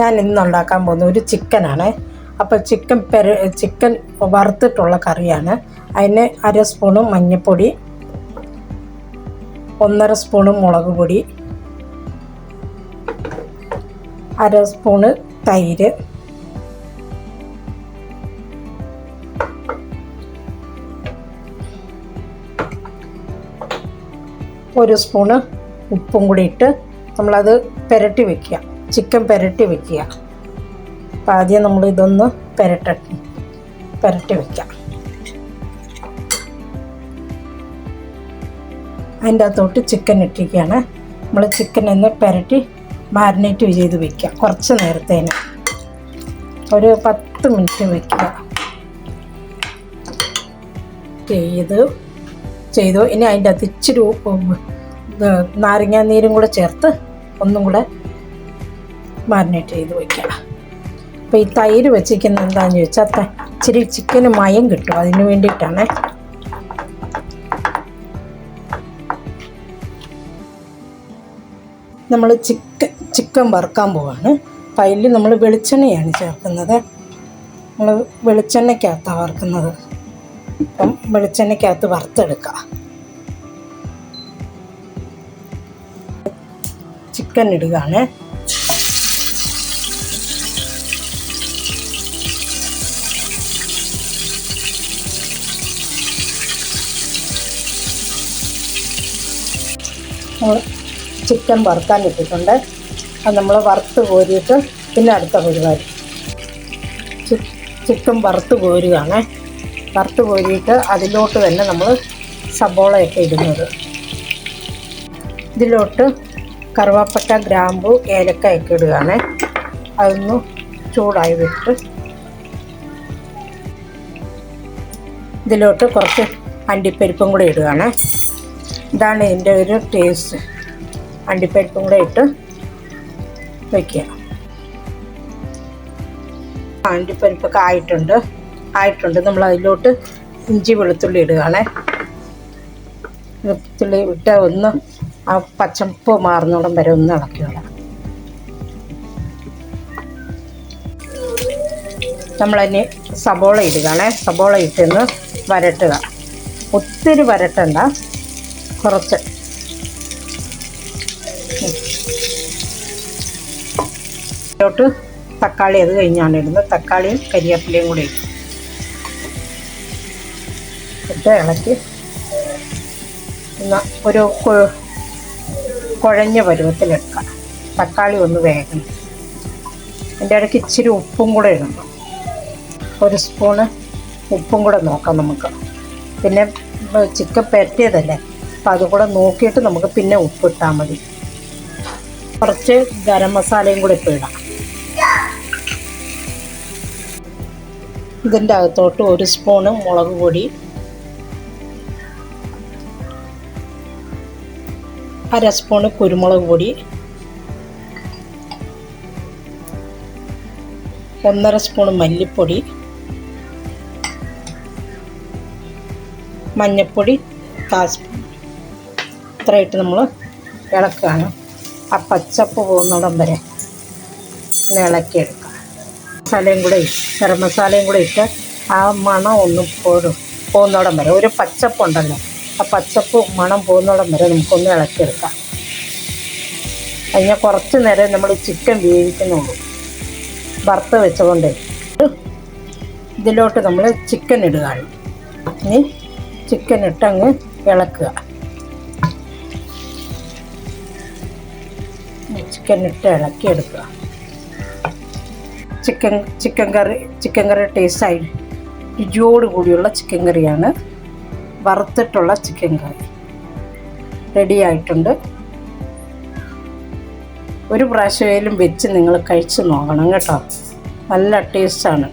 ഞാൻ ഇന്ന് ഉണ്ടാക്കാൻ പോകുന്നത് ഒരു ചിക്കനാണ്. അപ്പോൾ ചിക്കൻ പെര ചിക്കൻ വറുത്തിട്ടുള്ള കറിയാണ്. അതിന് അര സ്പൂണ് മഞ്ഞൾപ്പൊടി ഒന്നര സ്പൂണ് മുളക് പൊടി അര സ്പൂണ് തൈര് ഒരു സ്പൂണ് ഉപ്പും കൂടി ഇട്ട് നമ്മളത് പുരട്ടി വെക്കുക. ചിക്കൻ പുരട്ടി വെക്കുക. അപ്പം ആദ്യം നമ്മൾ ഇതൊന്ന് പുരട്ട പുരട്ടി വെക്കാം. അതിന്റെ അകത്തോട്ട് ചിക്കൻ ഇട്ടിരിക്കുകയാണ്. നമ്മൾ ചിക്കൻ ഒന്ന് പുരട്ടി മാരിനേറ്റ് ചെയ്ത് വെക്കുക കുറച്ച് നേരത്തേന്. ഒരു പത്ത് മിനിറ്റ് വെക്കുക ചെയ്ത് ചെയ്തു. ഇനി അതിന്റെ അകത്ത് ഇച്ചിരി നാരങ്ങാനീരും കൂടെ ചേർത്ത് ഒന്നും കൂടെ മാരിനേറ്റ് ചെയ്ത് വയ്ക്കുക അപ്പോൾ ഈ തൈര് വെച്ചിരിക്കുന്നത് എന്താണെന്ന് ചോദിച്ചാൽ ഇച്ചിരി ചിക്കന് മയം കിട്ടും. അതിന് വേണ്ടിയിട്ടാണ്. നമ്മൾ ചിക്കൻ ചിക്കൻ വറുക്കാൻ പോവാണ്. അപ്പം അതിൽ നമ്മൾ വെളിച്ചെണ്ണയാണ് ചേർക്കുന്നത്. നമ്മൾ വെളിച്ചെണ്ണയ്ക്കകത്താണ് വറുക്കുന്നത്. അപ്പം വെളിച്ചെണ്ണയ്ക്കകത്ത് വറുത്തെടുക്കുക ചിക്കൻ ഇടുകയാണ്. ചിക്കൻ വറുക്കാൻ ഇട്ടിട്ടുണ്ട്. അത് നമ്മൾ വറുത്ത് കോരിയിട്ട് പിന്നെ അടുത്ത പരിപാടി. ചിക്കൻ വറുത്ത് കോരുകയാണ്. വറുത്ത് കോരിയിട്ട് അതിലോട്ട് തന്നെ നമ്മൾ സബോളയൊക്കെ ഇടുന്നത്. ഇതിലോട്ട് കറുവാപ്പട്ട ഗ്രാമ്പു ഏലക്കയൊക്കെ ഇടുകയാണ്. അതൊന്ന് ചൂടായി വിട്ട് ഇതിലോട്ട് കുറച്ച് അണ്ടിപ്പരിപ്പും കൂടി ഇടുകയാണ്. ഇതാണ് എന്റെ ഒരു ടേസ്റ്റ്. അണ്ടിപ്പരിപ്പും കൂടെ ഇട്ട് വയ്ക്കുക അണ്ടിപ്പരിപ്പൊക്കെ ആയിട്ടുണ്ട്. ആയിട്ടുണ്ട്. നമ്മൾ അതിലോട്ട് ഇഞ്ചി വെളുത്തുള്ളി ഇടുകയാണേ. വെളുത്തുള്ളി ഇട്ട് ഒന്ന് ആ പച്ചപ്പ് മാറുന്നോടം വരെ ഒന്ന് ഇളക്കി വിടാം നമ്മളതിന് സബോള ഇടുകയാണേ. സബോള ഇട്ടൊന്ന് വരട്ടുക. ഒത്തിരി വരട്ടണ്ട. കുറച്ച്. ഇതിലോട്ട് തക്കാളി അത് കഴിഞ്ഞാണ് ഇടുന്നത്. തക്കാളിയും കരിയാപ്പിലയും കൂടി ഇട്ടു ഇളക്കി. ഒരു കുഴഞ്ഞ പരുവത്തിലെടുക്കാം തക്കാളി ഒന്ന് വേഗണം അതിന്റെ ഇടയ്ക്ക് ഇച്ചിരി ഉപ്പും കൂടെ ഇടണം. ഒരു സ്പൂണ് ഉപ്പും കൂടെ നോക്കാം നമുക്ക്. പിന്നെ ചിക്കൻ പെരട്ടിയതല്ലേ അപ്പം അതും കൂടെ നോക്കിയിട്ട് നമുക്ക് പിന്നെ ഉപ്പിട്ടാൽ മതി. കുറച്ച് ഗരം മസാലയും കൂടെ ഇപ്പോൾ ഇടാം. ഇതിന്റെ അകത്തോട്ട് ഒരു സ്പൂണ് മുളക് പൊടി അര സ്പൂണ് കുരുമുളക് പൊടി ഒന്നര സ്പൂണ് മല്ലിപ്പൊടി മഞ്ഞൾപ്പൊടി സ്പൂൺ ഇത്രയിട്ട് നമ്മൾ ഇളക്കുകയാണ്. ആ പച്ചപ്പ് പോകുന്നിടം വരെ ഇളക്കിയെടുക്കുക മസാലയും കൂടെ ഗരം മസാലയും കൂടെ ഇട്ട് ആ മണം ഒന്ന് പോരും പോകുന്നിടം വരെ. ഒരു പച്ചപ്പുണ്ടല്ലോ ആ പച്ചപ്പ് മണം പോകുന്നിടം വരെ നമുക്കൊന്ന് ഇളക്കിയെടുക്കാം കഴിഞ്ഞാൽ കുറച്ച് നേരം നമ്മൾ ചിക്കൻ വേവിക്കുന്നുള്ളൂ. വറുത്ത് വെച്ചുകൊണ്ട് ഇതിലോട്ട് നമ്മൾ ചിക്കൻ ഇടുകയാണ്. ഇനി ചിക്കൻ ഇട്ടങ്ങ് ഇളക്കുക. ചിക്കൻ ഇട്ട് ഇളക്കി എടുക്കുക chicken chicken curry chicken curry ടേസ്റ്റായി രുചിയോട് കൂടിയുള്ള ചിക്കൻ കറിയാണ് വറുത്തിട്ടുള്ള ചിക്കൻ കറി റെഡിയായിട്ടുണ്ട് ഒരു പ്രാവശ്യമായാലും വെച്ച് നിങ്ങൾ കഴിച്ച് നോക്കണം കേട്ടോ. നല്ല ടേസ്റ്റാണ്